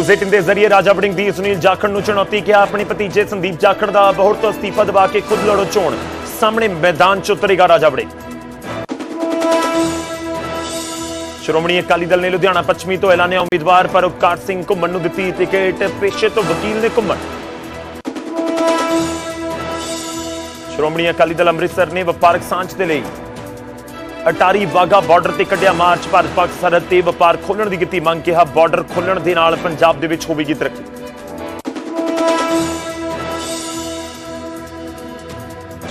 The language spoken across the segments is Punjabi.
ਨਿਊਜ਼ 18 ਦੇ ਜ਼ਰੀਏ ਰਾਜਾ ਵੜਿੰਗ ਦੀ ਸੁਨੀਲ ਜਾਖੜ ਨੂੰ ਚੁਣੌਤੀ ਕਿਹਾ ਆਪਣੇ ਭਤੀਜੇ ਸੰਦੀਪ ਜਾਖੜ ਦਾ ਬਹੁਤ ਤੋਂ ਅਸਤੀਫਾ ਦਬਾ ਕੇ ਖੁਦ ਲੜੋ ਚੋਣ ਸਾਹਮਣੇ ਮੈਦਾਨ 'ਚ ਉਤਰੇਗਾ ਰਾਜਾ ਵੜਿੰਗ। ਸ਼੍ਰੋਮਣੀ ਅਕਾਲੀ ਦਲ ਨੇ ਲੁਧਿਆਣਾ ਪੱਛਮੀ ਤੋਂ ਐਲਾਨਿਆ ਉਮੀਦਵਾਰ ਪਰਉਪਕਾਰ ਸਿੰਘ ਘੁੰਮਣ ਨੂੰ ਦਿੱਤੀ ਟਿਕਟ, ਪੇਸ਼ੇ ਤੋਂ ਵਕੀਲ ਨੇ ਘੁੰਮਣ। ਸ਼੍ਰੋਮਣੀ ਅਕਾਲੀ ਦਲ ਅੰਮ੍ਰਿਤਸਰ ਨੇ ਵਪਾਰਕ ਸਾਂਝ ਦੇ ਲਈ ਅਟਾਰੀ ਵਾਗਾ ਬਾਰਡਰ ਤੇ ਕੱਢਿਆ ਮਾਰਚ, ਭਾਰਤ ਪਾਕ ਸਰਹੱਦ ਤੇ ਵਪਾਰ ਖੋਲਣ ਦੀ ਕੀਤੀ ਮੰਗ ਕਿਹਾ। ਬਾਰਡਰ ਖੋਲਣ ਦੇ ਨਾਲ ਪੰਜਾਬ ਦੇ ਵਿੱਚ ਹੋਵੇਗੀ ਤਰੱਕੀ।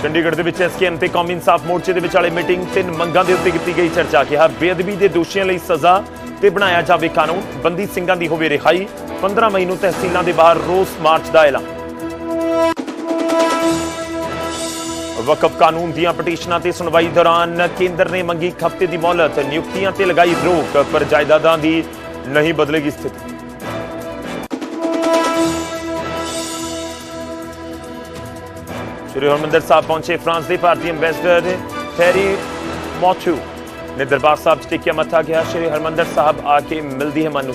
ਚੰਡੀਗੜ੍ਹ ਦੇ ਵਿੱਚ ਐਸਕੇਐਮ ਤੇ ਕੌਮੀ ਇਨਸਾਫ ਮੋਰਚੇ ਦੇ ਵਿਚਾਲੇ ਮੀਟਿੰਗ, ਤਿੰਨ ਮੰਗਾਂ ਦੇ ਉੱਤੇ ਕੀਤੀ ਗਈ ਚਰਚਾ। ਕਿਹਾ, ਬੇਅਦਬੀ ਦੇ ਦੋਸ਼ੀਆਂ ਲਈ ਸਜ਼ਾ ਤੇ ਬਣਾਇਆ ਜਾਵੇ ਕਾਨੂੰਨ। ਬੰਦੀ ਸਿੰਘਾਂ ਦੀ ਹੋਵੇ ਰਿਹਾਈ। 15 ਮਈ ਨੂੰ ਤਹਿਸੀਲਾਂ ਦੇ ਬਾਹਰ ਰੋਸ ਮਾਰਚ ਦਾ ਐਲਾਨ। ਵਕਫ ਕਾਨੂੰਨ ਦੀਆਂ ਪਟੀਸ਼ਨਾਂ ਤੇ ਸੁਣਵਾਈ ਦੌਰਾਨ ਕੇਂਦਰ ਨੇ ਮੰਗੀ ਖਫਤੇ ਦੀ ਮੌਲਤ। ਨਿਯੁਕਤੀਆਂ ਤੇ ਲਗਾਈ ਰੋਕ, ਪਰ ਜਾਇਦਾਦਾਂ ਦੀ ਨਹੀਂ ਬਦਲੇਗੀ ਸਥਿਤੀ। ਸ਼੍ਰੀ ਹਰਮੰਦਰ ਸਾਹਿਬ ਪਹੁੰਚੇ ਫਰਾਂਸ ਦੇ ਭਾਰਤੀ ਐਮਬੈਸਡਰ ਫੈਰੀ ਮੋਥੂ ਨੇ ਦਰਬਾਰ ਸਾਹਿਬ 'ਚ ਟਿਕਿਆ ਮੱਥਾ ਗਿਆ। ਸ਼੍ਰੀ ਹਰਮੰਦਰ ਸਾਹਿਬ ਆ ਕੇ ਮਿਲਦੀ ਹੈ ਮਨ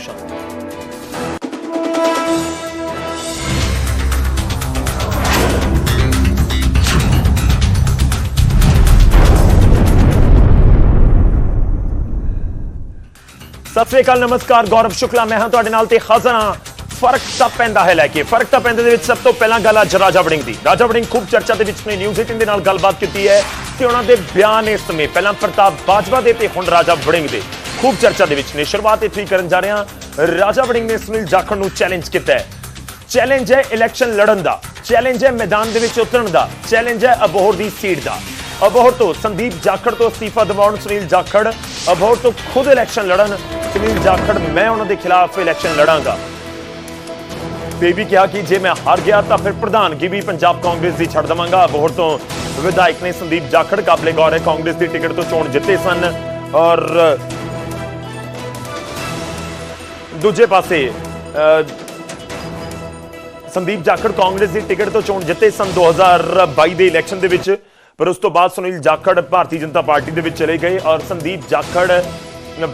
ਸਤਿ ਸ੍ਰੀ ਅਕਾਲ, ਨਮਸਕਾਰ, ਗੌਰਵ ਸ਼ੁਕਲਾ, ਮੈਂ ਹਾਂ ਤੁਹਾਡੇ ਨਾਲ ਤੇ ਹਾਜ਼ਰ ਹਾਂ। ਫ਼ਰਕ ਤਾਂ ਪੈਂਦਾ ਹੈ ਲੈ ਕੇ, ਫ਼ਰਕ ਤਾਂ ਪੈਂਦੇ ਦੇ ਵਿੱਚ ਸਭ ਤੋਂ ਪਹਿਲਾਂ ਗੱਲ ਅੱਜ ਰਾਜਾ ਵੜਿੰਗ ਦੀ। ਰਾਜਾ ਵੜਿੰਗ ਖੂਬ ਚਰਚਾ ਦੇ ਵਿੱਚ ਨੇ ਨਿਊਜ਼ 18 ਦੇ ਨਾਲ ਗੱਲਬਾਤ ਕੀਤੀ ਹੈ ਤੇ ਉਹਨਾਂ ਦੇ ਬਿਆਨ ਇਸ ਸਮੇਂ, ਪਹਿਲਾਂ ਪ੍ਰਤਾਪ ਬਾਜਵਾ ਦੇ ਤੇ ਹੁਣ ਰਾਜਾ ਵੜਿੰਗ ਦੇ। ਖੂਬ ਚਰਚਾ ਦੇ ਵਿੱਚ ਨੇ, ਸ਼ੁਰੂਆਤ ਇੱਥੇ ਹੀ ਕਰਨ ਜਾ ਰਹੇ ਹਾਂ। ਰਾਜਾ ਵੜਿੰਗ ਨੇ ਸੁਨੀਲ ਜਾਖੜ ਨੂੰ ਚੈਲੰਜ ਕੀਤਾ ਹੈ। ਚੈਲੰਜ ਹੈ ਇਲੈਕਸ਼ਨ ਲੜਨ ਦਾ ਚੈਲੰਜ ਹੈ ਮੈਦਾਨ ਦੇ ਵਿੱਚ ਉਤਰਨ ਦਾ ਚੈਲੰਜ ਹੈ ਅਬੋਹਰ ਦੀ ਸੀਟ ਦਾ। ਅਬੋਹਰ ਤੋਂ ਸੰਦੀਪ ਜਾਖੜ ਤੋਂ ਅਸਤੀਫਾ ਦਿਵਾਉਣ ਸੁਨੀਲ ਜਾਖੜ। ਅਬੋਹਰ ਤੋਂ ਖੁਦ ਇਲੈਕਸ਼ਨ ਲੜਨ ਸੁਨੀਲ ਜਾਖੜ, ਮੈਂ ਉਹਨਾਂ ਦੇ ਖਿਲਾਫ ਇਲੈਕਸ਼ਨ ਲੜਾਂਗਾ। ਤੇ ਇਹ ਵੀ ਕਿਹਾ ਕਿ ਜੇ ਮੈਂ ਹਾਰ ਗਿਆ ਤਾਂ ਫਿਰ ਪ੍ਰਧਾਨਗੀ ਵੀ ਪੰਜਾਬ ਕਾਂਗਰਸ ਦੀ ਛੱਡ ਦਵਾਂਗਾ। ਅਬੋਹਰ ਤੋਂ ਵਿਧਾਇਕ ਨੇ ਸੰਦੀਪ ਜਾਖੜ ਕਾਬਲੇ ਗੌਰ ਹੈ, ਕਾਂਗਰਸ ਦੀ ਟਿਕਟ ਤੋਂ ਚੋਣ ਜਿੱਤੇ ਸਨ ਔਰ ਦੂਜੇ ਪਾਸੇ ਸੰਦੀਪ ਜਾਖੜ ਕਾਂਗਰਸ ਦੀ ਟਿਕਟ ਤੋਂ ਚੋਣ ਜਿੱਤੇ ਸਨ। 2022 ਦੇ ਇਲੈਕਸ਼ਨ ਦੇ ਵਿੱਚ ਪਰ ਉਸ ਤੋਂ ਬਾਅਦ ਸੁਨੀਲ ਜਾਖੜ ਭਾਰਤੀ ਜਨਤਾ ਪਾਰਟੀ ਦੇ ਵਿੱਚ ਚਲੇ ਗਏ ਔਰ ਸੰਦੀਪ ਜਾਖੜ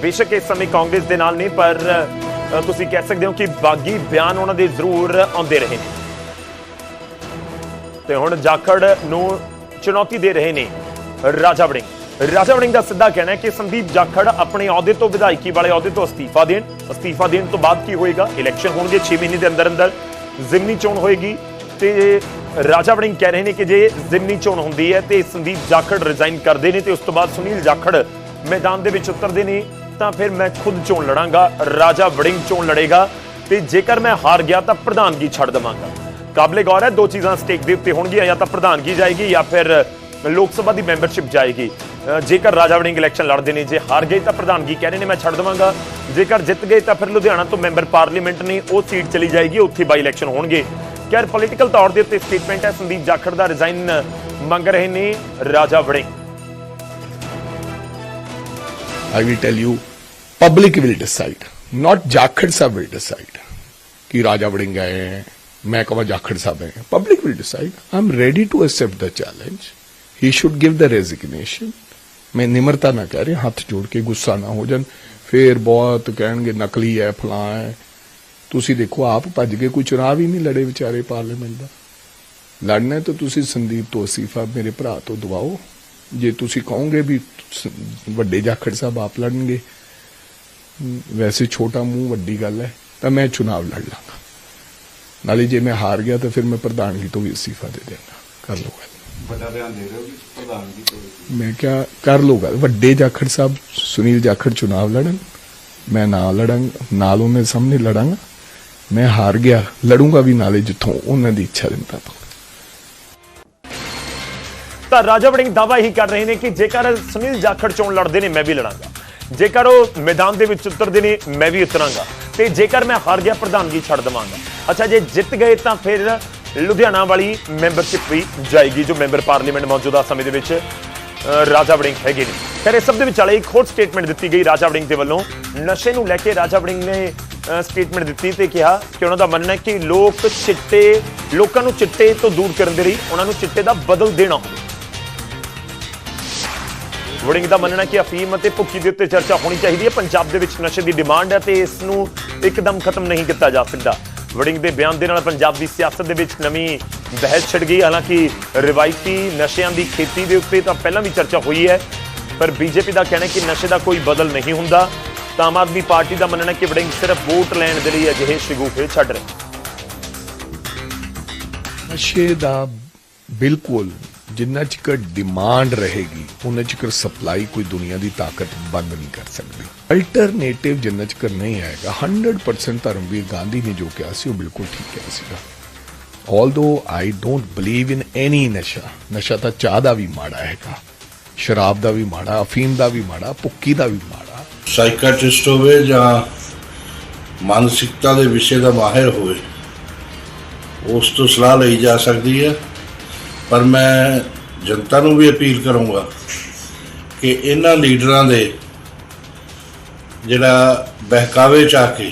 ਬੇਸ਼ੱਕ ਇਸ ਸਮੇਂ ਕਾਂਗਰਸ ਦੇ ਨਾਲ ਨਹੀਂ ਪਰ ਤੁਸੀਂ ਕਹਿ ਸਕਦੇ ਹੋ ਕਿ ਬਾਗੀ ਬਿਆਨ ਉਹਨਾਂ ਦੇ ਜ਼ਰੂਰ ਆਉਂਦੇ ਰਹੇ ਨੇ। ਤੇ ਹੁਣ ਜਾਖੜ ਨੂੰ ਚੁਣੌਤੀ ਦੇ ਰਹੇ ਨੇ ਰਾਜਾ ਵੜਿੰਗ। ਰਾਜਾ ਵੜਿੰਗ ਦਾ ਸਿੱਧਾ ਕਹਿਣਾ ਹੈ ਕਿ ਸੰਦੀਪ ਜਾਖੜ ਆਪਣੇ ਅਹੁਦੇ ਤੋਂ ਵਿਧਾਇਕੀ ਵਾਲੇ ਅਹੁਦੇ ਤੋਂ ਅਸਤੀਫਾ ਦੇਣ ਅਸਤੀਫਾ ਦੇਣ ਤੋਂ ਬਾਅਦ ਕੀ ਹੋਏਗਾ? ਇਲੈਕਸ਼ਨ ਹੋਣਗੇ 6 ਮਹੀਨੇ ਦੇ ਅੰਦਰ ਅੰਦਰ ਜ਼ਿਮਨੀ ਚੋਣ ਹੋਏਗੀ ਤੇ ਰਾਜਾ ਵੜਿੰਗ ਕਹਿ ਰਹੇ ਨੇ ਕਿ ਜੇ ਜ਼ਿਮਨੀ ਚੋਣ ਹੁੰਦੀ ਹੈ ਤੇ ਸੰਦੀਪ ਜਾਖੜ ਰਿਜ਼ਾਈਨ ਕਰਦੇ ਨੇ ਤੇ ਉਸ ਤੋਂ ਬਾਅਦ ਸੁਨੀਲ ਜਾਖੜ ਮੈਦਾਨ ਦੇ ਵਿੱਚ ਉਤਰਦੇ ਨੇ, ਤਾਂ ਫਿਰ ਮੈਂ ਖੁਦ ਚੋਣ ਲੜਾਂਗਾ, ਰਾਜਾ ਵੜਿੰਗ ਚੋਣ ਲੜੇਗਾ ਤੇ ਜੇਕਰ ਮੈਂ ਹਾਰ ਗਿਆ ਤਾਂ ਪ੍ਰਧਾਨਗੀ ਛੱਡ ਦਵਾਂਗਾ। ਕਾਬਲੇ ਗੌਰ ਹੈ, ਦੋ ਚੀਜ਼ਾਂ ਸਟੇਕ ਦੇ ਉੱਤੇ ਹੋਣਗੀਆਂ, ਜਾਂ ਤਾਂ ਪ੍ਰਧਾਨਗੀ ਜਾਏਗੀ ਜਾਂ ਫਿਰ ਲੋਕ ਸਭਾ ਦੀ ਮੈਂਬਰਸ਼ਿਪ ਜਾਏਗੀ। ਜੇਕਰ ਰਾਜਾ ਵੜਿੰਗ ਇਲੈਕਸ਼ਨ ਲੜਦੇ ਨੇ, ਜੇ ਹਾਰ ਗਏ ਤਾਂ ਪ੍ਰਧਾਨਗੀ ਕਹਿ ਰਹੇ ਨੇ, ਮੈਂ ਛੱਡ ਦਵਾਂਗਾ। ਜੇਕਰ ਜਿੱਤ ਗਏ ਤਾਂ ਫਿਰ ਲੁਧਿਆਣਾ ਤੋਂ ਮੈਂਬਰ ਪਾਰਲੀਮੈਂਟ ਨੇ ਉਹ ਸੀਟ ਚਲੀ ਜਾਏਗੀ, ਉੱਥੇ ਬਾਈ ਇਲੈਕਸ਼ਨ ਹੋਣਗੇ। ਖੈਰ पोलीटल तौर के ਉੱਤੇ स्टेटमेंट है, संदीप जाखड़ का रिजाइन मंग रहे ਨੇ राजा ਵੜੇ I will tell you public will decide not Jakhar साहब विल डिसाइड कि राजा वड़िंग आए हैं, मैं कहूँ जाखड़ साहब हैं। Public will decide I am ready to accept the challenge he should give the resignation मैं निम्रता ना कह रही, हाथ जोड़ के गुस्सा ना हो जान फिर बहुत कह नकली है, फलां है। ਤੁਸੀਂ ਦੇਖੋ ਆਪ ਭੱਜ ਕੇ ਕੋਈ ਚੁਣਾਵ ਹੀ ਨਹੀਂ ਲੜੇ ਵਿਚਾਰੇ ਪਾਰਲੀਮੈਂਟ ਦਾ। ਲੜਨਾ ਤਾਂ ਤੁਸੀਂ ਸੰਦੀਪ ਤੋਂ ਅਸੀਫਾ ਮੇਰੇ ਭਰਾ ਤੋਂ ਦਵਾਓ। ਜੇ ਤੁਸੀਂ ਕਹੋਗੇ ਵੀ ਵੱਡੇ ਜਾਖੜ ਸਾਹਿਬ ਆਪ ਲੜਨਗੇ ਵੈਸੇ ਛੋਟਾ ਮੂੰਹ ਵੱਡੀ ਗੱਲ ਹੈ ਤਾਂ ਮੈਂ ਚੁਣਾਵ ਲੜ ਲਾਂਗਾ। ਨਾਲੇ ਜੇ ਮੈਂ ਹਾਰ ਗਿਆ ਤਾਂ ਫਿਰ ਮੈਂ ਪ੍ਰਧਾਨਗੀ ਤੋਂ ਵੀ ਅਸੀਫਾ ਦੇ ਦੇਣਾ ਕਰ ਲਓ ਗੱਲ। ਵੱਡਾ ਬਿਆਨ ਦੇ ਰਹੇ ਹੋ ਪ੍ਰਧਾਨਗੀ ਤੋਂ ਮੈਂ ਕਿਹਾ ਕਰ ਲਓ ਗੱਲ। ਵੱਡੇ ਜਾਖੜ ਸਾਹਿਬ ਸੁਨੀਲ ਜਾਖੜ ਚੁਣਾਵ ਲੜਨ ਮੈਂ ਨਾ ਲੜਾਂਗਾ ਨਾਲ ਉਹਨਾਂ ਸਾਹਮਣੇ ਲੜਾਂਗਾ। ਮੈਂ ਹਾਰ ਗਿਆ, ਲੜੂੰਗਾ ਵੀ ਨਾਲੇ ਜਿੱਥੋਂ ਉਹਨਾਂ ਦੀ ਇੱਛਾ ਦੇ ਮੁਤਾਬਕ ਤਾਂ ਰਾਜਾ ਵੜਿੰਗ ਦਾਵਾ ਇਹੀ ਕਰ ਰਹੇ ਨੇ ਕਿ ਜੇਕਰ ਸੁਨੀਲ ਜਾਖੜ ਚੋਣ ਲੜਦੇ ਨੇ, ਮੈਂ ਵੀ ਲੜਾਂਗਾ। ਜੇਕਰ ਉਹ ਮੈਦਾਨ ਦੇ ਵਿੱਚ ਉਤਰਦੇ ਨੇ, ਮੈਂ ਵੀ ਉਤਰਾਂਗਾ। ਤੇ ਜੇਕਰ ਮੈਂ ਹਾਰ ਗਿਆ, ਪ੍ਰਧਾਨਗੀ ਛੱਡ ਦਵਾਂਗਾ। ਅੱਛਾ, ਜੇ ਜਿੱਤ ਗਏ ਤਾਂ ਫਿਰ ਲੁਧਿਆਣਾ ਵਾਲੀ ਮੈਂਬਰਸ਼ਿਪ ਵੀ ਜਾਏਗੀ, ਜੋ ਮੈਂਬਰ ਪਾਰਲੀਮੈਂਟ ਮੌਜੂਦਾ ਸਮੇਂ ਦੇ ਵਿੱਚ ਰਾਜਾ ਵੜਿੰਗ ਹੈਗੇ ਨੇ। ਫਿਰ ਇਸ ਸਭ ਦੇ ਵਿਚਾਲੇ ਇੱਕ ਹੋਰ ਸਟੇਟਮੈਂਟ ਦਿੱਤੀ ਗਈ ਰਾਜਾ ਵੜਿੰਗ ਦੇ ਵੱਲੋਂ। ਨਸ਼ੇ ਨੂੰ ਲੈ ਕੇ ਰਾਜਾ ਵੜਿੰਗ ਨੇ ਸਟੇਟਮੈਂਟ ਦਿੱਤੀ ਤੇ ਕਿਹਾ ਕਿ ਉਹਨਾਂ ਦਾ ਮੰਨਣਾ ਹੈ ਕਿ ਲੋਕ ਚਿੱਟੇ, ਲੋਕਾਂ ਨੂੰ ਚਿੱਟੇ ਤੋਂ ਦੂਰ ਕਰਨ ਦੇ ਲਈ ਉਹਨਾਂ ਨੂੰ ਚਿੱਟੇ ਦਾ ਬਦਲ ਦੇਣਾ ਹੋਵੇ। ਵੜਿੰਗ ਦਾ ਮੰਨਣਾ ਕਿ ਅਫੀਮ ਅਤੇ ਭੁੱਕੀ ਦੇ ਉੱਤੇ ਚਰਚਾ ਹੋਣੀ ਚਾਹੀਦੀ ਹੈ। ਪੰਜਾਬ ਦੇ ਵਿੱਚ ਨਸ਼ੇ ਦੀ ਡਿਮਾਂਡ ਹੈ ਤੇ ਇਸ ਨੂੰ ਇੱਕਦਮ ਖਤਮ ਨਹੀਂ ਕੀਤਾ ਜਾ ਸਕਦਾ। ਵੜਿੰਗ ਦੇ ਬਿਆਨ ਦੇ ਨਾਲ ਪੰਜਾਬ ਦੀ ਸਿਆਸਤ ਦੇ ਵਿੱਚ ਨਵੀਂ ਬਹਿਸ ਛਿੜ ਗਈ। ਹਾਲਾਂਕਿ ਰਿਵਾਇਤੀ ਨਸ਼ਿਆਂ ਦੀ ਖੇਤੀ ਦੇ ਉੱਤੇ ਤਾਂ ਪਹਿਲਾਂ ਵੀ ਚਰਚਾ ਹੋਈ ਹੈ, ਪਰ ਬੀਜੇਪੀ ਦਾ ਕਹਿਣਾ ਹੈ ਕਿ ਨਸ਼ੇ ਦਾ ਕੋਈ ਬਦਲ ਨਹੀਂ ਹੁੰਦਾ। ਤਾਂ ਆਮ ਆਦਮੀ ਪਾਰਟੀ ਦਾ ਮੰਨਣਾ ਕਿ ਵੜਿੰਗ ਸਿਰਫ ਵੋਟ ਲੈਣ ਦੇ ਲਈ ਅਜਿਹੇ ਸ਼ਗੂਫੇ ਛੱਡ ਰਹੇ। ਨਸ਼ੇ ਦਾ ਬਿਲਕੁਲ ਜਿੰਨਾ ਚਿਰ ਡਿਮਾਂਡ ਰਹੇਗੀ ਉਹਨਾਂ ਚਿਰ ਸਪਲਾਈ ਕੋਈ ਦੁਨੀਆ ਦੀ ਤਾਕਤ ਬੰਦ ਨਹੀਂ ਕਰ ਸਕਦੀ। ਅਲਟਰਨੇਟਿਵ ਜਿੰਨਾ ਚਿਰ ਨਹੀਂ ਆਏਗਾ 100% ਧਰਮਵੀਰ ਗਾਂਧੀ ਨੇ ਜੋ ਕਿਹਾ ਸੀ, ਉਹ ਬਿਲਕੁਲ ਠੀਕ ਕਿਹਾ ਸੀਗਾ। ਆਲਦੋ ਆਈ ਡੋਂਟ ਬਲੀਵ ਇਨ ਐਨੀ ਨਸ਼ਾ ਨਸ਼ਾ ਤਾਂ ਚਾਹ ਦਾ ਵੀ ਮਾੜਾ ਹੈਗਾ, ਸ਼ਰਾਬ ਦਾ ਵੀ ਮਾੜਾ, ਅਫੀਮ ਦਾ ਵੀ ਮਾੜਾ, ਭੁੱਕੀ ਦਾ ਵੀ ਮਾੜਾ। ਸਾਈਕਾਟ੍ਰਿਸਟ ਹੋਵੇ ਜਾਂ ਮਾਨਸਿਕਤਾ ਦੇ ਵਿਸ਼ੇ ਦਾ ਮਾਹਿਰ ਹੋਵੇ, ਉਸ ਤੋਂ ਸਲਾਹ ਲਈ ਜਾ ਸਕਦੀ ਹੈ। ਪਰ ਮੈਂ ਜਨਤਾ ਨੂੰ ਵੀ ਅਪੀਲ ਕਰੂੰਗਾ ਕਿ ਇਹਨਾਂ ਲੀਡਰਾਂ ਦੇ ਜਿਹੜਾ ਬਹਿਕਾਵੇ ਚ ਆ ਕੇ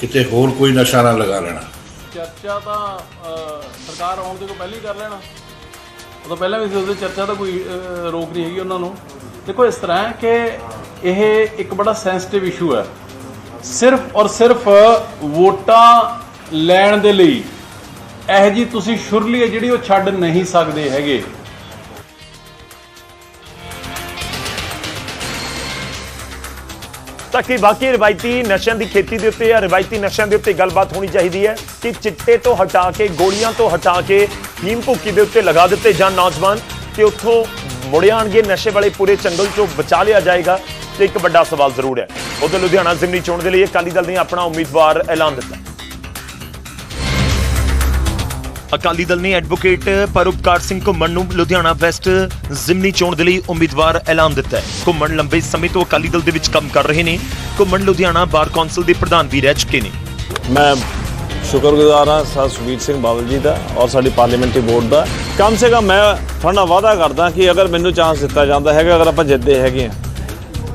ਕਿਤੇ ਹੋਰ ਕੋਈ ਨਸ਼ਾ ਨਾ ਲਗਾ ਲੈਣਾ। ਚਰਚਾ ਤਾਂ ਸਰਕਾਰ ਆਉਣ ਦੇ ਤੋਂ ਪਹਿਲਾਂ ਹੀ ਕਰ ਲੈਣਾ। ਉਹ ਤਾਂ ਪਹਿਲਾਂ ਵੀ ਸੀ ਉਹਦੇ ਚਰਚਾ ਤਾਂ ਕੋਈ ਰੋਕ ਨਹੀਂ ਹੈਗੀ ਉਹਨਾਂ ਨੂੰ। ਦੇਖੋ, ਇਸ ਤਰ੍ਹਾਂ ਹੈ ਕਿ ਇਹ ਇੱਕ ਬੜਾ ਸੈਂਸਿਟਿਵ ਇਸ਼ੂ ਹੈ। ਸਿਰਫ ਔਰ ਸਿਰਫ ਵੋਟਾਂ ਲੈਣ ਦੇ ਲਈ। ਇਹ ਜੀ ਤੁਸੀਂ ਸ਼ੁਰਲੀ ਹੈ ਜਿਹੜੀ ਉਹ ਛੱਡ ਨਹੀਂ ਸਕਦੇ ਹੈਗੇ। ਤਾਂ ਕਿ ਬਾਕੀ ਰਵਾਇਤੀ ਨਸ਼ਿਆਂ ਦੀ ਖੇਤੀ ਦੇ ਉੱਤੇ ਜਾਂ ਰਵਾਇਤੀ ਨਸ਼ਿਆਂ ਦੇ ਉੱਤੇ ਗੱਲਬਾਤ ਹੋਣੀ ਚਾਹੀਦੀ ਹੈ ਕਿ ਚਿੱਟੇ ਤੋਂ ਹਟਾ ਕੇ, ਗੋਲੀਆਂ ਤੋਂ ਹਟਾ ਕੇ, ਨੀਮ ਭੁੱਕੀ ਦੇ ਉੱਤੇ ਲਗਾ ਦਿੱਤੇ ਜਾਣ ਨੌਜਵਾਨ ਕਿ ਉੱਥੋਂ ਮੁੜ ਆਣਗੇ ਨਸ਼ੇ ਵਾਲੇ ਪੂਰੇ ਚੰਗਲ ਚੋਂ ਬਚਾ ਲਿਆ ਜਾਏਗਾ। ਤੇ ਇੱਕ ਵੱਡਾ ਸਵਾਲ ਜ਼ਰੂਰ ਹੈ। ਉਧਰ ਲੁਧਿਆਣਾ ਜ਼ਿਮਨੀ ਚੋਣ ਦੇ ਲਈ ਅਕਾਲੀ ਦਲ ਨੇ ਆਪਣਾ ਉਮੀਦਵਾਰ ਐਲਾਨ ਦਿੱਤਾ। ਅਕਾਲੀ ਦਲ ਨੇ ਐਡਵੋਕੇਟ ਪਰਉਪਕਾਰ ਸਿੰਘ ਘੁੰਮਣ ਨੂੰ ਲੁਧਿਆਣਾ ਵੈਸਟ ਜ਼ਿਮਨੀ ਚੋਣ ਦੇ ਲਈ ਉਮੀਦਵਾਰ ਐਲਾਨ ਦਿੱਤਾ ਹੈ। ਘੁੰਮਣ ਲੰਬੇ ਸਮੇਂ ਤੋਂ ਅਕਾਲੀ ਦਲ ਦੇ ਵਿੱਚ ਕੰਮ ਕਰ ਰਹੇ ਨੇ। ਘੁੰਮਣ ਲੁਧਿਆਣਾ ਬਾਰ ਕੌਂਸਲ ਦੇ ਪ੍ਰਧਾਨ ਵੀ ਰਹਿ ਚੁੱਕੇ ਨੇ। ਮੈਂ ਸ਼ੁਕਰਗੁਜ਼ਾਰ ਹਾਂ ਸਰ ਸੁਖਬੀਰ ਸਿੰਘ ਬਾਦਲ ਜੀ ਦਾ ਔਰ ਸਾਡੀ ਪਾਰਲੀਮੈਂਟਰੀ ਬੋਰਡ ਦਾ। ਕਮ ਸੇ ਕਮ ਮੈਂ ਤੁਹਾਡਾ ਵਾਅਦਾ ਕਰਦਾ ਕਿ ਅਗਰ ਮੈਨੂੰ ਚਾਂਸ ਦਿੱਤਾ ਜਾਂਦਾ ਹੈਗਾ ਅਗਰ ਆਪਾਂ ਜਿੱਤਦੇ ਹੈਗੇ ਆ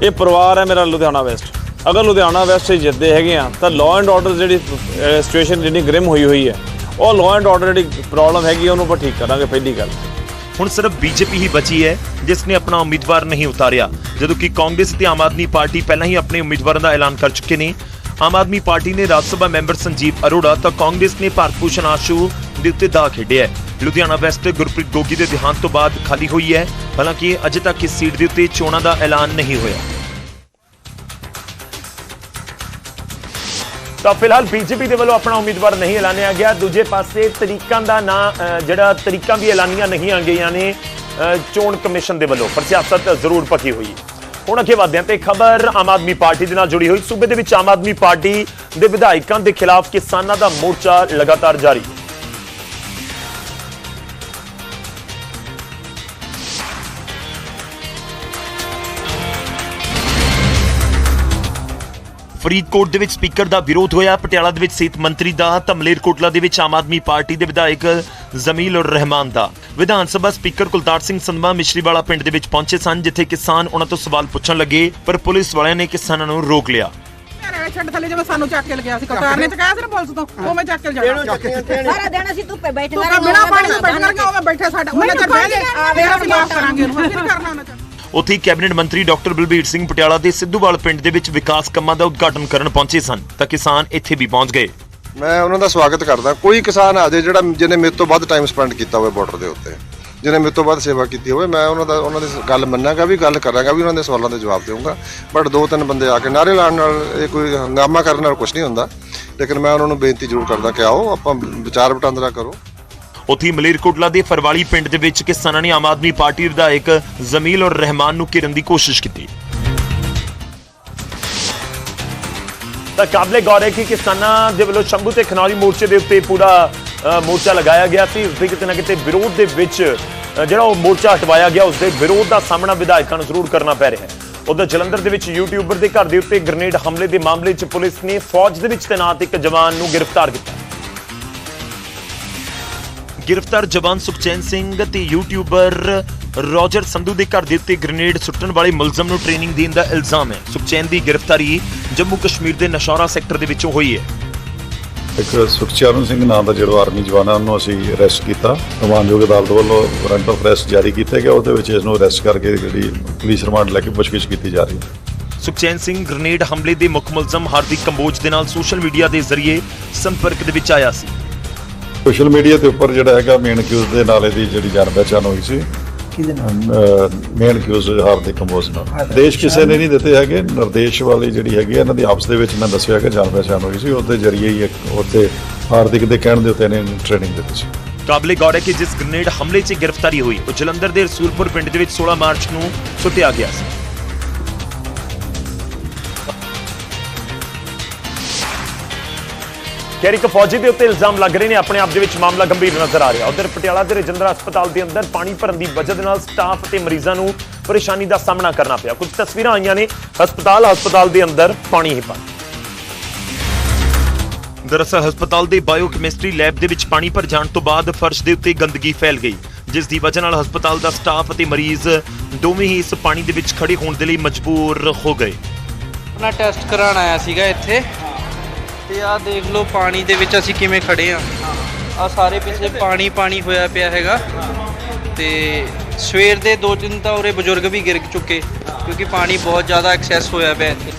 ਇਹ ਪਰਿਵਾਰ ਹੈ ਮੇਰਾ ਲੁਧਿਆਣਾ ਵੈਸਟ। ਅਗਰ ਲੁਧਿਆਣਾ ਵੈਸਟ 'ਚ ਜਿੱਤਦੇ ਹੈਗੇ ਆ, ਤਾਂ ਲਾਅ ਐਂਡ ਆਰਡਰ ਜਿਹੜੀ ਸਿਚੁਏਸ਼ਨ ਜਿਹੜੀ ਗ੍ਰਿਮ ਹੋਈ ਹੋਈ ਹੈ, ਉਹ ਲਾਅ ਐਂਡ ਆਰਡਰ ਜਿਹੜੀ ਪ੍ਰੋਬਲਮ ਹੈਗੀ ਉਹਨੂੰ ਆਪਾਂ ਠੀਕ ਕਰਾਂਗੇ ਪਹਿਲੀ ਗੱਲ। ਹੁਣ ਸਿਰਫ ਬੀਜੇਪੀ ਹੀ ਬਚੀ ਹੈ, ਜਿਸ ਨੇ ਆਪਣਾ ਉਮੀਦਵਾਰ ਨਹੀਂ ਉਤਾਰਿਆ। ਜਦੋਂ ਕਿ ਕਾਂਗਰਸ ਤੇ ਆਮ ਆਦਮੀ ਪਾਰਟੀ ਪਹਿਲਾਂ ਹੀ ਆਪਣੇ ਉਮੀਦਵਾਰਾਂ ਦਾ ਐਲਾਨ ਕਰ ਚੁੱਕੇ ਨੇ। ਆਮ ਆਦਮੀ ਪਾਰਟੀ ਨੇ ਰਾਜ ਸਭਾ ਮੈਂਬਰ ਸੰਜੀਵ ਅਰੋੜਾ ਤਾਂ ਕਾਂਗਰਸ ਨੇ ਭਾਰਤ ਭੂਸ਼ਣ ਆਸ਼ੂ ਦੇ ਉੱਤੇ ਦਾ ਖੇਡਿਆ ਹੈ। ਲੁਧਿਆਣਾ ਵੈਸਟ ਗੁਰਪ੍ਰੀਤ ਗੋਗੀ ਦੇ ਦੇਹਾਂਤ ਤੋਂ ਬਾਅਦ ਖਾਲੀ ਹੋਈ ਹੈ। ਹਾਲਾਂਕਿ ਅਜੇ ਤੱਕ ਇਸ ਸੀਟ ਦੇ ਉੱਤੇ ਚੋਣਾਂ ਦਾ ਐਲਾਨ ਨਹੀਂ ਹੋਇਆ। ਤਾਂ ਫਿਲਹਾਲ ਬੀਜੇਪੀ ਦੇ ਵੱਲੋਂ ਆਪਣਾ ਉਮੀਦਵਾਰ ਨਹੀਂ ਐਲਾਨਿਆ ਗਿਆ। ਦੂਜੇ ਪਾਸੇ ਤਰੀਕਾਂ ਦਾ ਨਾਂ ਜਿਹੜਾ ਤਰੀਕਾਂ ਵੀ ਐਲਾਨੀਆਂ ਨਹੀਂ ਆ ਗਈਆਂ ਨੇ ਚੋਣ ਕਮਿਸ਼ਨ ਦੇ ਵੱਲੋਂ। ਪਰ ਸਿਆਸਤ ਜ਼ਰੂਰ ਪੱਕੀ ਹੋਈ। ਹੈ ਹੁਣ ਅੱਗੇ ਵਧਦੇ ਹਾਂ ਤੇ ਖਬਰ ਆਮ ਆਦਮੀ ਪਾਰਟੀ ਦੇ ਨਾਲ ਜੁੜੀ ਹੋਈ। ਸੂਬੇ ਦੇ ਵਿੱਚ ਆਮ ਆਦਮੀ ਪਾਰਟੀ ਦੇ ਵਿਧਾਇਕਾਂ ਦੇ ਖਿਲਾਫ ਕਿਸਾਨਾਂ ਦਾ ਮੋਰਚਾ ਲਗਾਤਾਰ ਜਾਰੀ। ਹੈ ਫਰੀਦਕੋਟ ਦੇ ਵਿੱਚ ਸਪੀਕਰ ਦਾ ਵਿਰੋਧ ਹੋਇਆ। ਪਟਿਆਲਾ ਦੇ ਵਿੱਚ ਸਿਹਤ ਮੰਤਰੀ ਦਾ ਤਾਂ ਮਲੇਰਕੋਟਲਾ ਦੇ ਵਿੱਚ ਆਮ ਆਦਮੀ ਪਾਰਟੀ ਦੇ ਵਿਧਾਇਕ ਜ਼ਮੀਲ ਉਰ ਰਹਿਮਾਨ ਦਾ। ਵਿਧਾਨ ਸਭਾ ਸਪੀਕਰ ਕੁਲਤਾਰ ਸਿੰਘ ਸੰਧਵਾ ਮਿਸ਼ਰੀਵਾਲਾ ਪਿੰਡ ਦੇ ਵਿੱਚ ਪਹੁੰਚੇ ਸਨ ਜਿੱਥੇ ਕਿਸਾਨ ਉਹਨਾਂ ਤੋਂ ਸਵਾਲ ਪੁੱਛਣ ਲੱਗੇ ਪਰ ਪੁਲਿਸ ਵਾਲਿਆਂ ਨੇ ਕਿਸਾਨਾਂ ਨੂੰ ਰੋਕ ਲਿਆ। ਘਰੇ ਛੱਡ ਥੱਲੇ ਜਿਵੇਂ ਸਾਨੂੰ ਚੱਕ ਕੇ ਲਗਿਆ ਸੀ ਕਪਤਾਰ ਨੇ ਚਕਾਇਆ ਸੀ ਨਾ ਪੁਲਿਸ ਤੋਂ ਉਹ ਮੈਂ ਚੱਕ ਕੇ ਜਾਣਾ। ਸਾਰਾ ਦਿਨ ਅਸੀਂ ਧੁੱਪੇ ਬੈਠੇ ਤੂੰ ਕਹ ਬਿਨਾ ਪਾਣੀ ਤੋਂ ਬੈਠਣਾ ਕਿ ਉਹ ਮੈਂ ਬੈਠੇ ਸਾਡਾ? ਉਹਨਾਂ ਚਿਰ ਬਹਿ ਗਏ ਫੇਰ ਅਸੀਂ ਮਾਫ ਕਰਾਂਗੇ ਉਹਨੂੰ ਅਸੀਂ ਨਹੀਂ ਕਰਨਾ ਉਹਨਾਂ ਚਿਰ ਉੱਥੇ ਹੀ ਕੈਬਨਿਟ ਮੰਤਰੀ ਡਾਕਟਰ ਬਲਬੀਰ ਸਿੰਘ ਪਟਿਆਲਾ ਦੇ ਸਿੱਧੂਵਾਲ ਪਿੰਡ ਦੇ ਵਿੱਚ ਵਿਕਾਸ ਕੰਮਾਂ ਦਾ ਉਦਘਾਟਨ ਕਰਨ ਪਹੁੰਚੇ ਸਨ, ਤਾਂ ਕਿਸਾਨ ਇੱਥੇ ਵੀ ਪਹੁੰਚ ਗਏ। ਮੈਂ ਉਹਨਾਂ ਦਾ ਸਵਾਗਤ ਕਰਦਾ। ਕੋਈ ਕਿਸਾਨ ਆ ਜਾਏ ਜਿਹੜਾ ਜਿਹਨੇ ਮੇਰੇ ਤੋਂ ਵੱਧ ਟਾਈਮ ਸਪੈਂਡ ਕੀਤਾ ਹੋਵੇ ਬਾਰਡਰ ਦੇ ਉੱਤੇ, ਜਿਹਨੇ ਮੇਰੇ ਤੋਂ ਵੱਧ ਸੇਵਾ ਕੀਤੀ ਹੋਵੇ, ਮੈਂ ਉਹਨਾਂ ਦਾ, ਉਹਨਾਂ ਦੀ ਗੱਲ ਮੰਨਾਂਗਾ ਵੀ, ਗੱਲ ਕਰਾਂਗਾ ਵੀ, ਉਹਨਾਂ ਦੇ ਸਵਾਲਾਂ ਦੇ ਜਵਾਬ ਦੇਵਾਂਗਾ ਬਟ ਦੋ ਤਿੰਨ ਬੰਦੇ ਆ ਕੇ ਨਾਰੇ ਲਾਉਣ ਨਾਲ ਇਹ ਕੋਈ ਹੰਗਾਮਾ ਕਰਨ ਨਾਲ ਕੁਝ ਨਹੀਂ ਹੁੰਦਾ। ਲੇਕਿਨ ਮੈਂ ਉਹਨਾਂ ਨੂੰ ਬੇਨਤੀ ਜ਼ਰੂਰ ਕਰਦਾ ਕਿ ਆਓ, ਆਪਾਂ ਵਿਚਾਰ ਵਟਾਂਦਰਾ ਕਰੋ। ਉੱਥੇ ਮਲੇਰਕੋਟਲਾ ਦੇ ਫਰਵਾਲੀ ਪਿੰਡ ਦੇ ਵਿੱਚ ਕਿਸਾਨਾਂ ਨੇ ਆਮ ਆਦਮੀ ਪਾਰਟੀ ਵਿਧਾਇਕ ਜ਼ਮੀਲ ਔਰ ਰਹਿਮਾਨ ਨੂੰ ਘੇਰਨ ਦੀ ਕੋਸ਼ਿਸ਼ ਕੀਤੀ। ਤਾਂ ਕਾਬਲੇ ਗੌਰ ਹੈ ਕਿ ਕਿਸਾਨਾਂ ਦੇ ਵੱਲੋਂ ਸ਼ੰਭੂ ਤੇ ਖਨੌਰੀ ਮੋਰਚੇ ਦੇ ਉੱਤੇ ਪੂਰਾ ਮੋਰਚਾ ਲਗਾਇਆ ਗਿਆ ਸੀ। ਉਸ ਦੇ ਕਿਤੇ ਨਾ ਕਿਤੇ ਵਿਰੋਧ ਦੇ ਵਿੱਚ ਜਿਹੜਾ ਉਹ ਮੋਰਚਾ ਹਟਵਾਇਆ ਗਿਆ ਉਸ ਦੇ ਵਿਰੋਧ ਦਾ ਸਾਹਮਣਾ ਵਿਧਾਇਕਾਂ ਨੂੰ ਜ਼ਰੂਰ ਕਰਨਾ ਪੈ ਰਿਹਾ ਹੈ। ਉਧਰ ਜਲੰਧਰ ਦੇ ਵਿੱਚ ਯੂਟਿਊਬਰ ਦੇ ਘਰ ਦੇ ਉੱਤੇ ਗ੍ਰਨੇਡ ਹਮਲੇ ਦੇ ਮਾਮਲੇ 'ਚ ਪੁਲਿਸ ਨੇ ਫੌਜ ਦੇ ਵਿੱਚ ਤੈਨਾਤ ਇੱਕ ਜਵਾਨ ਨੂੰ ਗ੍ਰਿਫਤਾਰ ਕੀਤਾ। ਗ੍ਰਿਫਤਾਰ ਜਵਾਨ ਸੁਖਚੈਨ ਸਿੰਘ ਤੇ ਯੂਟਿਊਬਰ ਰੋਜਰ ਸੰਧੂ ਦੇ ਘਰ ਦੇ ਉੱਤੇ ਗ੍ਰਨੇਡ ਸੁੱਟਣ ਵਾਲੇ ਮੁਲਜ਼ਮ ਨੂੰ ਟ੍ਰੇਨਿੰਗ ਦੇਣ ਦਾ ਇਲਜ਼ਾਮ ਹੈ। ਸੁਖਚੈਨ ਦੀ ਗ੍ਰਿਫਤਾਰੀ ਜੰਮੂ ਕਸ਼ਮੀਰ ਦੇ ਨਸ਼ੌਰਾ ਸੈਕਟਰ ਦੇ ਵਿੱਚੋਂ ਹੋਈ ਹੈ। ਇੱਕ ਸੁਖਚਰਨ ਸਿੰਘ ਨਾਮ ਦਾ ਜਿਹੜਾ ਆਰਮੀ ਜਵਾਨ ਹੈ ਉਹਨੂੰ ਅਸੀਂ ਅਰੈਸਟ ਕੀਤਾ। ਮਾਨਯੋਗ ਅਦਾਲਤ ਵੱਲੋਂ ਵਾਰੰਟ ਆਫ ਅਰੈਸਟ ਜਾਰੀ ਕੀਤਾ ਗਿਆ ਉਹਦੇ ਵਿੱਚ ਇਸ ਨੂੰ ਅਰੈਸਟ ਕਰਕੇ ਜਿਹੜੀ ਪੁਲਿਸ ਰਿਮਾਂਡ ਲੈ ਕੇ ਪੁੱਛਗਿੱਛ ਕੀਤੀ ਜਾ ਰਹੀ ਹੈ। ਸੁਖਚੈਨ ਸਿੰਘ ਗ੍ਰਨੇਡ ਹਮਲੇ ਦੇ ਮੁੱਖ ਮੁਲਜ਼ਮ ਹਾਰਦਿਕ ਕੰਬੋਜ ਦੇ ਨਾਲ ਸੋਸ਼ਲ ਮੀਡੀਆ ਦੇ ਜ਼ਰੀਏ ਸੰਪਰਕ ਦੇ ਵਿੱਚ ਆਇਆ ਸੀ। ਸੋਸ਼ਲ ਮੀਡੀਆ ਦੇ ਉੱਪਰ ਜਿਹੜਾ ਹੈਗਾ ਮੇਨ ਕਿਊਜ਼ ਦੇ ਨਾਲ ਇਹਦੀ ਜਿਹੜੀ ਜਾਣ ਪਛਾਣ ਹੋਈ ਸੀ। ਕਿਹਦੇ ਨਾਲ? ਮੇਨ ਕਿਊਜ਼ ਹਾਰਦਿਕ ਕੰਬੋਜ ਨਾਲ। ਦੇਸ਼ ਕਿਸੇ ਨੇ ਨਹੀਂ ਦਿੱਤੇ ਹੈਗੇ ਨਿਰਦੇਸ਼ ਵਾਲੀ ਜਿਹੜੀ ਹੈਗੀ ਇਹਨਾਂ ਦੀ ਆਪਸ ਦੇ ਵਿੱਚ ਮੈਂ ਦੱਸਿਆ ਕਿ ਜਾਣ ਪਛਾਣ ਹੋਈ ਸੀ ਉਹਦੇ ਜਰੀਏ ਹੀ ਇੱਕ ਉਹਦੇ ਹਾਰਦਿਕ ਦੇ ਕਹਿਣ ਦੇ ਉੱਤੇ ਇਹਨੇ ਟ੍ਰੇਨਿੰਗ ਦਿੱਤੀ ਸੀ। ਕਾਬਲੇ ਗੌਰ ਹੈ ਕਿ ਜਿਸ ਗ੍ਰਨੇਡ ਹਮਲੇ 'ਚ ਗ੍ਰਿਫਤਾਰੀ ਹੋਈ ਉਹ ਜਲੰਧਰ ਦੇ ਰਸੂਲਪੁਰ ਪਿੰਡ ਦੇ ਵਿੱਚ 16 ਮਾਰਚ ਨੂੰ ਸੁੱਟਿਆ ਗਿਆ ਸੀ। ਕੈਰੀ ਇੱਕ ਫੌਜੀ ਦੇ ਉੱਤੇ ਇਲਜ਼ਾਮ ਲੱਗ ਰਹੇ ਨੇ ਆਪਣੇ ਆਪ ਦੇ ਵਿੱਚ ਮਾਮਲਾ ਗੰਭੀਰ ਨਜ਼ਰ ਆ ਰਿਹਾ। ਉਧਰ ਪਟਿਆਲਾ ਦੇ ਰਜਿੰਦਰਾ ਹਸਪਤਾਲ ਦੇ ਅੰਦਰ ਪਾਣੀ ਭਰਨ ਦੀ ਵਜ੍ਹਾ ਦੇ ਨਾਲ ਸਟਾਫ ਅਤੇ ਮਰੀਜ਼ਾਂ ਨੂੰ ਪਰੇਸ਼ਾਨੀ ਦਾ ਸਾਹਮਣਾ ਕਰਨਾ ਪਿਆ। ਕੁਝ ਤਸਵੀਰਾਂ ਆਈਆਂ ਨੇ ਹਸਪਤਾਲ ਹਸਪਤਾਲ ਦੇ ਅੰਦਰ ਪਾਣੀ ਹੀ ਪਾਣੀ। ਦਰਅਸਲ ਹਸਪਤਾਲ ਦੇ ਬਾਇਓਕੈਮਿਸਟਰੀ ਲੈਬ ਦੇ ਵਿੱਚ ਪਾਣੀ ਭਰ ਜਾਣ ਤੋਂ ਬਾਅਦ ਫਰਸ਼ ਦੇ ਉੱਤੇ ਗੰਦਗੀ ਫੈਲ ਗਈ ਜਿਸ ਦੀ ਵਜ੍ਹਾ ਨਾਲ ਹਸਪਤਾਲ ਦਾ ਸਟਾਫ ਅਤੇ ਮਰੀਜ਼ ਦੋਵੇਂ ਹੀ ਇਸ ਪਾਣੀ ਦੇ ਵਿੱਚ ਖੜੇ ਹੋਣ ਦੇ ਲਈ ਮਜਬੂਰ ਹੋ ਗਏ। ਆਪਣਾ ਟੈਸਟ ਕਰਾਉਣ ਆਇਆ ਸੀਗਾ ਇੱਥੇ। ਤੇ ਆਹ ਦੇਖ ਲਓ ਪਾਣੀ ਦੇ ਵਿੱਚ ਅਸੀਂ ਕਿਵੇਂ ਖੜੇ ਆ। ਆ ਸਾਰੇ ਪਿੱਛੇ ਪਾਣੀ ਪਾਣੀ ਹੋਇਆ ਪਿਆ ਹੈਗਾ। ਤੇ ਸਵੇਰ ਦੇ ਦੋ ਤਿੰਨ ਤਾਂ ਉਰੇ ਬਜ਼ੁਰਗ ਵੀ ਗਿਰ ਚੁੱਕੇ ਕਿਉਂਕਿ ਪਾਣੀ ਬਹੁਤ ਜ਼ਿਆਦਾ ਐਕਸੈਸ ਹੋਇਆ ਪਿਆ ਇੱਥੇ।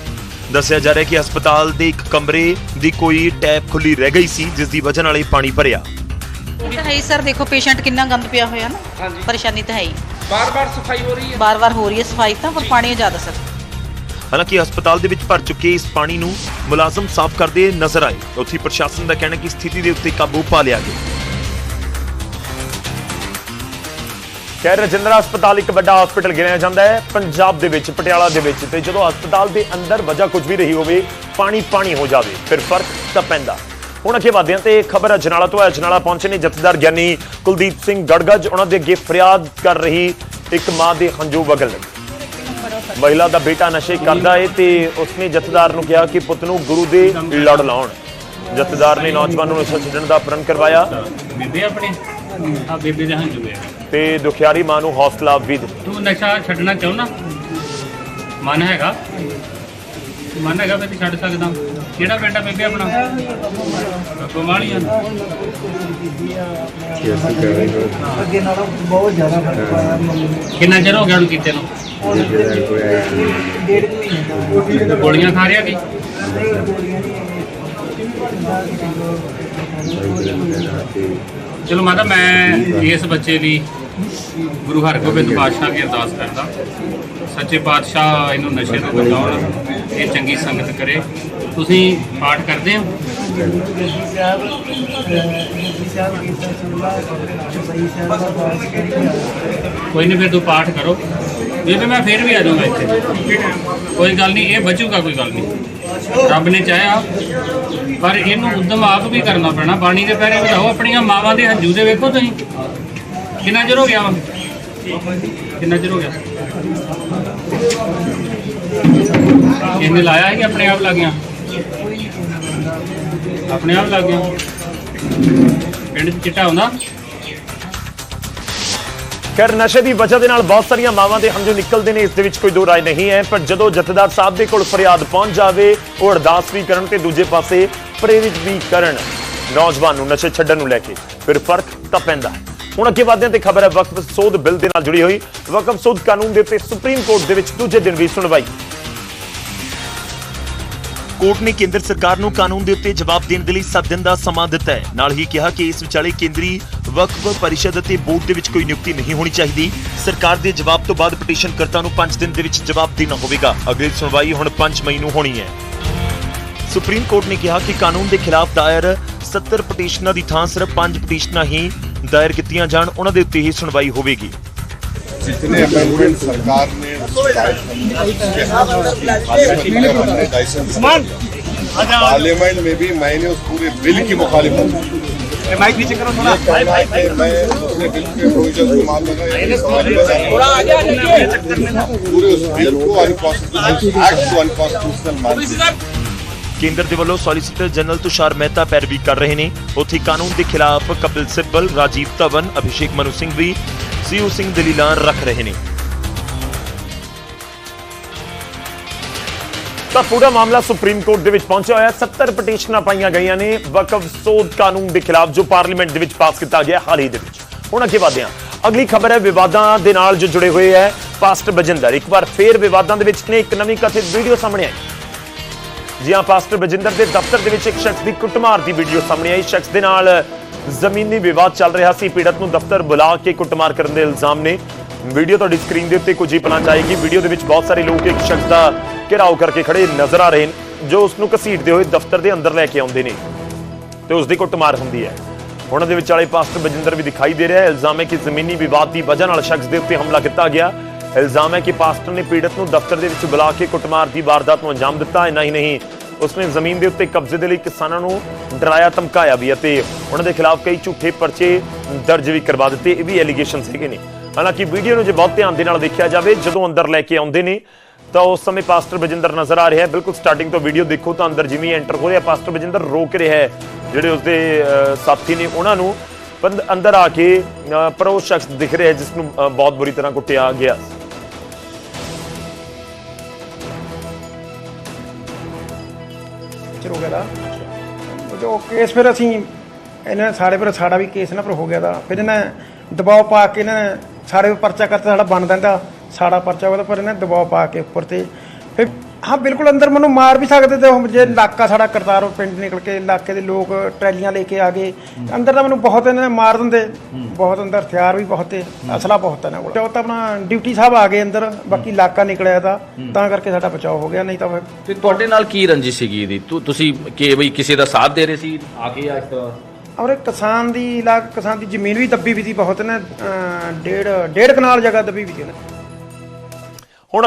ਦੱਸਿਆ ਜਾ ਰਿਹਾ ਹੈ ਕਿ ਹਸਪਤਾਲ ਦੇ ਇੱਕ ਕਮਰੇ ਦੀ ਕੋਈ ਟੈਪ ਖੁੱਲੀ ਰਹਿ ਗਈ ਸੀ ਜਿਸ ਦੀ ਵਜ੍ਹਾ ਨਾਲ ਇਹ ਪਾਣੀ ਭਰਿਆ। ਇਹ ਤਾਂ ਹੈ ਹੀ ਸਰ ਦੇਖੋ ਪੇਸ਼ੈਂਟ ਕਿੰਨਾ ਗੰਦ ਪਿਆ ਹੋਇਆ ਨਾ। ਹਾਂਜੀ। ਪਰੇਸ਼ਾਨੀ ਤਾਂ ਹੈ ਹੀ। ਬਾਰ-ਬਾਰ ਸਫ਼ਾਈ ਹੋ ਰਹੀ ਹੈ। ਬਾਰ-ਬਾਰ ਹੋ ਰਹੀ ਹੈ ਸਫ਼ਾਈ ਤਾਂ ਪਰ ਪਾਣੀ ਜ਼ਿਆਦਾ ਸਰ। ਹਾਲਾਂਕਿ ਹਸਪਤਾਲ ਦੇ ਵਿੱਚ ਭਰ ਚੁੱਕੇ ਇਸ ਪਾਣੀ ਨੂੰ ਮੁਲਾਜ਼ਮ ਸਾਫ਼ ਕਰਦੇ ਨਜ਼ਰ ਆਏ। ਉੱਥੇ ਪ੍ਰਸ਼ਾਸਨ ਦਾ ਕਹਿਣਾ ਕਿ ਸਥਿਤੀ ਦੇ ਉੱਤੇ ਕਾਬੂ ਪਾ ਲਿਆ ਗਿਆ। ਕਹਿ ਰਜਿੰਦਰਾ ਹਸਪਤਾਲ ਇੱਕ ਵੱਡਾ ਹਸਪੀਟਲ ਗਿਣਿਆ ਜਾਂਦਾ ਹੈ। ਪੰਜਾਬ ਦੇ ਵਿੱਚ, ਪਟਿਆਲਾ ਦੇ ਵਿੱਚ। ਤੇ ਜਦੋਂ ਹਸਪਤਾਲ ਦੇ ਅੰਦਰ ਵਜ੍ਹਾ ਕੁਝ ਵੀ ਰਹੀ ਹੋਵੇ, ਪਾਣੀ ਪਾਣੀ ਹੋ ਜਾਵੇ, ਫਿਰ ਫ਼ਰਕ ਤਾਂ ਪੈਂਦਾ। ਹੁਣ ਅੱਗੇ ਵਧਦੇ ਹਾਂ ਤੇ ਖਬਰ ਅਜਨਾਲਾ ਤੋਂ ਹੈ ਅਜਨਾਲਾ ਪਹੁੰਚੇ ਨੇ ਜਥੇਦਾਰ ਗਿਆਨੀ ਕੁਲਦੀਪ ਸਿੰਘ ਗੜਗੜ ਉਹਨਾਂ ਦੇ ਅੱਗੇ ਫਰਿਆਦ ਕਰ ਰਹੀ ਇੱਕ ਮਾਂ ਦੇ ਹੰਝੂ ਵਗਣ ਲੱਗੇ ਮਹਿਲਾ ਦਾ ਬੇਟਾ ਨਸ਼ੇ ਕਰਦਾ ਏ ਤੇ ਉਸਨੇ ਜਥੇਦਾਰ ਨੂੰ ਕਿਹਾ ਕਿ ਪੁੱਤ ਨੂੰ ਗੁਰੂ ਦੇ ਲੜ ਲਾਉਣ। ਜਥੇਦਾਰ ਨੇ ਨੌਜਵਾਨ ਨੂੰ ਨਸ਼ਾ ਛੱਡਣ ਦਾ ਪ੍ਰਣ ਕਰਵਾਇਆ। ਬੇਬੇ ਆਪਣੇ? ਆ ਬੇਬੇ ਦੇ ਹੰਝੂ ਹੈ ਤੇ ਦੁਖਿਆਰੀ ਮਾਂ ਨੂੰ ਹੌਸਲਾ ਵੀ ਦਿੱਤਾ ਤੂੰ ਨਸ਼ਾ ਛੱਡਣਾ ਚਾਹੁੰਦਾ? ਮਨ ਹੈਗਾ? ਮਨ ਹੈਗਾ ਵੀ ਤੂੰ ਛੱਡ ਸਕਦਾ। ਕਿਹੜਾ ਪਿੰਡ ਆ ਬੇਬੇ ਆਪਣਾ? ਗੋਮਾਲੀਆਂ ਕਿੰਨਾ ਚਿਰ ਹੋ ਗਿਆ ਉਹਨੂੰ ਕੀਤੇ ਨੂੰ? ਗੋਲੀਆਂ ਖਾ ਰਿਹਾ ਕੀ? ਚਲੋ ਮਾਤਾ, ਮੈਂ ਇਸ ਬੱਚੇ ਦੀ ਗੁਰੂ ਹਰਗੋਬਿੰਦ ਪਾਤਸ਼ਾਹ ਦੀ ਅਰਦਾਸ ਕਰਦਾ। ਸੱਚੇ ਪਾਤਸ਼ਾਹ ਇਹਨੂੰ ਨਸ਼ੇ ਤੋਂ ਬਚਾਉਣ, ਇਹ ਚੰਗੀ ਸੰਗਤ ਕਰੇ। ਤੁਸੀਂ ਪਾਠ ਕਰਦੇ ਹੋ? ਕੋਈ ਨਹੀਂ ਫਿਰ ਤੂੰ ਪਾਠ ਕਰੋ। ਨਹੀਂ ਤੇ ਮੈਂ ਫਿਰ ਵੀ ਆ ਜਾਊਂਗਾ ਇੱਥੇ। ਕੋਈ ਗੱਲ ਨਹੀਂ, ਇਹ ਬਚੂਗਾ ਕੋਈ ਗੱਲ ਨਹੀਂ। ਰੱਬ ਨੇ ਚਾਹਿਆ, ਪਰ ਇਹਨੂੰ ਉਦਮ ਆਪ ਵੀ ਕਰਨਾ ਪੈਣਾ। ਬਾਣੀ ਦੇ ਪੈਰੇ ਵਧਾਓ ਆਪਣੀਆਂ ਮਾਵਾਂ ਦੇ ਹੰਝੂ ਦੇ ਵੇਖੋ ਤੁਸੀਂ। ਕਿੰਨਾ ਚਿਰ ਹੋ ਗਿਆ ਵਾ? ਕਿੰਨਾ ਚਿਰ ਹੋ ਗਿਆ? ਇਹਨੇ ਲਾਇਆ ਹੈ ਕਿ ਆਪਣੇ ਆਪ ਲੱਗ ਗਿਆ। ਆਪਣੇ ਆਪ ਲੱਗ ਗਿਆ। ਪਿੰਡ ਚਿੱਟਾ ਹੁੰਦਾ ਖੈਰ, ਨਸ਼ੇ ਦੀ ਵਜ੍ਹਾ ਦੇ ਨਾਲ ਬਹੁਤ ਸਾਰੀਆਂ ਮਾਵਾਂ ਦੇ ਹੰਝੂ ਨਿਕਲਦੇ ਨੇ, ਇਸ ਦੇ ਵਿੱਚ ਕੋਈ ਦੋ ਰਾਏ ਨਹੀਂ ਹੈ, ਪਰ ਜਦੋਂ ਜਥੇਦਾਰ ਸਾਹਿਬ ਦੇ ਕੋਲ ਫਰਿਆਦ ਪਹੁੰਚ ਜਾਵੇ, ਉਹ ਅਰਦਾਸ ਵੀ ਕਰਨ ਤੇ ਦੂਜੇ ਪਾਸੇ ਪ੍ਰੇਰਿਤ ਵੀ ਕਰਨ ਨੌਜਵਾਨ ਨੂੰ, ਨਸ਼ੇ ਛੱਡਣ ਨੂੰ ਲੈ ਕੇ। ਫਿਰ ਫ਼ਰਕ ਤਾਂ ਪੈਂਦਾ ਹੈ। ਹੁਣ ਅੱਗੇ ਵਧਦੇ ਹਾਂ ਤੇ ਖਬਰ ਹੈ, ਵਕਫ ਸੋਧ ਬਿੱਲ ਦੇ ਨਾਲ ਜੁੜੀ ਹੋਈ। ਵਕਫ ਸੋਧ ਕਾਨੂੰਨ ਦੇ ਉੱਤੇ ਸੁਪਰੀਮ ਕੋਰਟ ਦੇ ਵਿੱਚ ਦੂਜੇ ਦਿਨ ਵੀ ਸੁਣਵਾਈ। ਕੋਰਟ ਨੇ ਕੇਂਦਰ ਸਰਕਾਰ ਨੂੰ ਕਾਨੂੰਨ ਦੇ ਉੱਤੇ ਜਵਾਬ ਦੇਣ ਦੇ ਲਈ 7 ਦਿਨ ਦਾ ਸਮਾਂ ਦਿੱਤਾ ਹੈ। ਨਾਲ ਹੀ ਕਿਹਾ ਕਿ ਇਸ ਵਿਚਾਲੇ ਕੇਂਦਰੀ ਵਕਫ ਪਰਿਸ਼ਦ ਅਤੇ ਬੋਰਡ ਦੇ ਵਿੱਚ ਕੋਈ ਨਿਯੁਕਤੀ ਨਹੀਂ ਹੋਣੀ ਚਾਹੀਦੀ ਸਰਕਾਰ ਦੇ ਜਵਾਬ ਤੋਂ ਬਾਅਦ ਪਟੀਸ਼ਨਕਰਤਾ ਨੂੰ 5 ਦਿਨ ਦੇ ਵਿੱਚ ਜਵਾਬ ਦੇਣਾ ਹੋਵੇਗਾ ਅਗਲੀ ਸੁਣਵਾਈ ਹੁਣ 5 ਮਈ ਨੂੰ ਹੋਣੀ ਹੈ ਸੁਪਰੀਮ ਕੋਰਟ ਨੇ ਕਿਹਾ ਕਿ ਕਾਨੂੰਨ ਦੇ ਖਿਲਾਫ ਦਾਇਰ 70 ਪਟੀਸ਼ਨਾਂ ਦੀ ਥਾਂ ਸਿਰਫ 5 ਪਟੀਸ਼ਨਾਂ ਹੀ ਦਾਇਰ ਕੀਤੀਆਂ ਜਾਣ ਉਹਨਾਂ ਦੇ ਉੱਤੇ ਹੀ ਸੁਣਵਾਈ ਹੋਵੇਗੀ जितने अमेंडमेंट सरकार ने पार्लियामेंट में भी मैंने उस पूरे बिल की मुखालिफत की। माइक नीचे करो थोड़ा ये कहना है कि मैं उसने बिल के प्रोविजन को मान लगा ये समझ में आता है। पूरे उस बिल को अनकॉन्स्टिट्यूशनल एक्ट को अनकॉन्स्टिट्यूशनल मान दिया। ਕੇਂਦਰ ਦੇ ਵੱਲੋਂ ਸੋਲਿਸਿਟਰ ਜਨਰਲ ਤੁਸ਼ਾਰ ਮਹਿਤਾ ਪੈਰਵੀ ਕਰ ਰਹੇ ਨੇ ਉੱਥੇ ਕਾਨੂੰਨ ਦੇ ਖਿਲਾਫ ਕਪਿਲ ਸਿੱਬਲ ਰਾਜੀਵ ਧਵਨ ਅਭਿਸ਼ੇਕ ਮਨੂ ਸਿੰਘ ਵੀ ਸੀਯੂ ਸਿੰਘ ਦਲੀਲਾਂ ਰੱਖ ਰਹੇ ਨੇ ਤਾਂ ਪੂਰਾ ਮਾਮਲਾ ਸੁਪਰੀਮ ਕੋਰਟ ਦੇ ਵਿੱਚ ਪਹੁੰਚਿਆ ਹੋਇਆ ਹੈ। 70 ਪਟੀਸ਼ਨਾਂ ਪਾਈਆਂ ਗਈਆਂ ਨੇ। ਵਕਫ ਸੋਧ ਕਾਨੂੰਨ ਦੇ ਖਿਲਾਫ ਜੋ ਪਾਰਲੀਮੈਂਟ ਦੇ ਵਿੱਚ ਪਾਸ ਕੀਤਾ ਗਿਆ ਹਾਲ ਹੀ ਦੇ ਵਿੱਚ। ਹੁਣ ਅੱਗੇ ਵਧਦੇ ਹਾਂ। ਅਗਲੀ ਖਬਰ ਹੈ, ਵਿਵਾਦਾਂ ਦੇ ਨਾਲ ਜੋ ਜੁੜੇ ਹੋਏ ਹੈ ਪਾਸਟਰ ਬਜਿੰਦਰ। ਇੱਕ ਵਾਰ ਫੇਰ ਵਿਵਾਦਾਂ ਦੇ ਵਿੱਚ ਨੇ, ਇੱਕ ਨਵੀਂ ਕਥਿਤ ਵੀਡੀਓ ਸਾਹਮਣੇ ਆਈ। ਜੀ ਹਾਂ ਪਾਸਟਰ ਬਜਿੰਦਰ ਦੇ ਦਫ਼ਤਰ ਦੇ ਵਿੱਚ ਇੱਕ ਸ਼ਖਸ ਦੀ ਕੁੱਟਮਾਰ ਦੀ ਵੀਡੀਓ ਸਾਹਮਣੇ ਆਈ। ਸ਼ਖਸ ਦੇ ਨਾਲ ਜ਼ਮੀਨੀ ਵਿਵਾਦ ਚੱਲ ਰਿਹਾ ਸੀ। ਪੀੜਤ ਨੂੰ ਦਫ਼ਤਰ ਬੁਲਾ ਕੇ ਕੁੱਟਮਾਰ ਕਰਨ ਦੇ ਇਲਜ਼ਾਮ ਨੇ। ਵੀਡੀਓ ਤੁਹਾਡੀ ਸਕਰੀਨ ਦੇ ਉੱਤੇ ਕੁਝ ਹੀ ਪਲਾਂ 'ਚ ਵੀਡੀਓ ਦੇ ਵਿੱਚ ਬਹੁਤ ਸਾਰੇ ਲੋਕ ਇੱਕ ਸ਼ਖਸ ਦਾ ਘਿਰਾਓ ਕਰਕੇ ਖੜੇ ਨਜ਼ਰ ਆ ਰਹੇ ਨੇ ਜੋ ਉਸ ਨੂੰ ਘਸੀਟਦੇ ਹੋਏ ਦਫ਼ਤਰ ਦੇ ਅੰਦਰ ਲੈ ਕੇ ਆਉਂਦੇ ਨੇ ਤੇ ਉਸ ਦੀ ਕੁੱਟਮਾਰ ਹੁੰਦੀ ਹੈ। ਉਹਨਾਂ ਦੇ ਵਿਚਾਲੇ ਪਾਸਟਰ ਬਜਿੰਦਰ ਵੀ ਦਿਖਾਈ ਦੇ ਰਿਹਾ ਹੈ। ਇਲਜ਼ਾਮ ਹੈ ਕਿ ਜ਼ਮੀਨੀ ਵਿਵਾਦ ਦੀ ਵਜ੍ਹਾ ਨਾਲ ਸ਼ਖਸ ਦੇ ਉੱਤੇ ਹਮਲਾ ਕੀਤਾ ਗਿਆ। ਇਲਜ਼ਾਮ ਹੈ ਕਿ ਪਾਸਟਰ ਨੇ ਪੀੜਤ ਨੂੰ ਦਫ਼ਤਰ ਦੇ ਵਿੱਚ ਬੁਲਾ ਕੇ ਕੁੱਟਮਾਰ ਦੀ ਵਾਰਦਾਤ ਨੂੰ ਅੰਜਾਮ ਦਿੱਤਾ, ਇੰਨਾ ਹੀ ਨਹੀਂ। ਉਸਨੇ ਜ਼ਮੀਨ ਦੇ ਉੱਤੇ ਕਬਜ਼ੇ ਦੇ ਲਈ ਕਿਸਾਨਾਂ ਨੂੰ ਡਰਾਇਆ, ਧਮਕਾਇਆ ਵੀ ਅਤੇ ਉਹਨਾਂ ਦੇ ਖਿਲਾਫ ਕਈ ਝੂਠੇ ਪਰਚੇ ਦਰਜ ਵੀ ਕਰਵਾ ਦਿੱਤੇ। ਇਹ ਵੀ ਐਲੀਗੇਸ਼ਨ ਹੈਗੇ ਨੇ। ਹਾਲਾਂਕਿ ਵੀਡੀਓ ਨੂੰ ਜੇ ਬਹੁਤ ਧਿਆਨ ਦੇ ਨਾਲ ਦੇਖਿਆ ਜਾਵੇ, ਜਦੋਂ ਅੰਦਰ ਲੈ ਕੇ ਆਉਂਦੇ ਨੇ, ਤਾਂ ਉਸ ਸਮੇਂ ਪਾਸਟਰ ਬਜਿੰਦਰ ਨਜ਼ਰ ਆ ਰਿਹਾ ਹੈ। ਬਿਲਕੁਲ ਸਟਾਰਟਿੰਗ ਤੋਂ ਵੀਡੀਓ ਦੇਖੋ ਤਾਂ ਅੰਦਰ ਜਿਵੇਂ ਐਂਟਰ ਹੋ ਰਿਹਾ, ਪਾਸਟਰ ਬਜਿੰਦਰ ਰੋਕ ਰਿਹਾ ਹੈ, ਜਿਹੜੇ ਉਸਦੇ ਸਾਥੀ ਨੇ ਉਹਨਾਂ ਨੂੰ। ਅੰਦਰ ਆ ਕੇ ਪਰ ਉਹ ਸ਼ਖਸ ਦਿਖ ਰਿਹਾ ਜਿਸ ਨੂੰ ਬਹੁਤ ਬੁਰੀ ਤਰ੍ਹਾਂ ਕੁੱਟਿਆ ਗਿਆ। ਚਿਰ ਹੋ ਗਿਆ ਦਾ ਜੋ ਕੇਸ ਫਿਰ ਅਸੀਂ, ਇਹਨਾਂ ਨੇ ਪਰ ਸਾਡਾ ਵੀ ਕੇਸ ਨਾ ਪਰ ਹੋ ਗਿਆ ਦਾ ਫਿਰ ਇਹਨਾਂ ਦਬਾਅ ਪਾ ਕੇ ਇਹਨਾਂ ਸਾਡੇ ਪਰਚਾ ਕਰਤਾ, ਸਾਡਾ ਬਣ ਦਿੰਦਾ ਸਾਡਾ ਪਰਚਾ ਹੋਇਆ ਪਰ ਇਹਨਾਂ ਦਬਾਅ ਪਾ ਕੇ ਉੱਪਰ ਤੇ ਫਿਰ, ਹਾਂ, ਬਿਲਕੁਲ ਅੰਦਰ ਮੈਨੂੰ ਮਾਰ ਵੀ ਸਕਦੇ ਤੇ ਉਹ ਜੇ ਇਲਾਕਾ ਸਾਡਾ ਕਰਤਾਰਪੁਰ ਪਿੰਡ ਨਿਕਲ ਕੇ, ਇਲਾਕੇ ਦੇ ਲੋਕ ਟਰੈਲੀਆਂ ਲੈ ਕੇ ਆ ਗਏ। ਅੰਦਰ ਤਾਂ ਮੈਨੂੰ ਬਹੁਤ ਇਹਨਾਂ ਨੇ ਮਾਰ ਦਿੰਦੇ। ਬਹੁਤ ਅੰਦਰ ਹਥਿਆਰ ਵੀ ਬਹੁਤ ਤੇ ਅਸਲਾ ਬਹੁਤ ਹੈ ਨਾ ਕੋਲ। ਉਹ ਤਾਂ ਆਪਣਾ ਡਿਊਟੀ ਸਾਹਿਬ ਆ ਗਏ ਅੰਦਰ, ਬਾਕੀ ਇਲਾਕਾ ਨਿਕਲਿਆ ਤਾਂ ਤਾਂ ਕਰਕੇ ਸਾਡਾ ਬਚਾਅ ਹੋ ਗਿਆ, ਨਹੀਂ ਤਾਂ ਫਿਰ ਤੇ ਤੁਹਾਡੇ ਨਾਲ ਕੀ ਰੰਜਿਸ਼ ਸੀਗੀ ਇਹਦੀ? ਤੁ- ਤੁਸੀਂ ਕਿ ਬਈ ਕਿਸੇ ਦਾ ਸਾਥ ਦੇ ਰਹੇ ਸੀ? ਆ ਕੇ ਇਸ ਔਰ ਇਹ ਕਿਸਾਨ ਦੀ ਇਲਾਕ, ਕਿਸਾਨ ਦੀ ਜ਼ਮੀਨ ਵੀ ਦੱਬੀ ਵੀ ਸੀ ਬਹੁਤ ਨੇ, ਅਹ ਡੇਢ ਡੇਢ ਕਨਾਲ ਜਗ੍ਹਾ ਦੱਬੀ ਵੀ ਸੀ ਉਹਨੇ।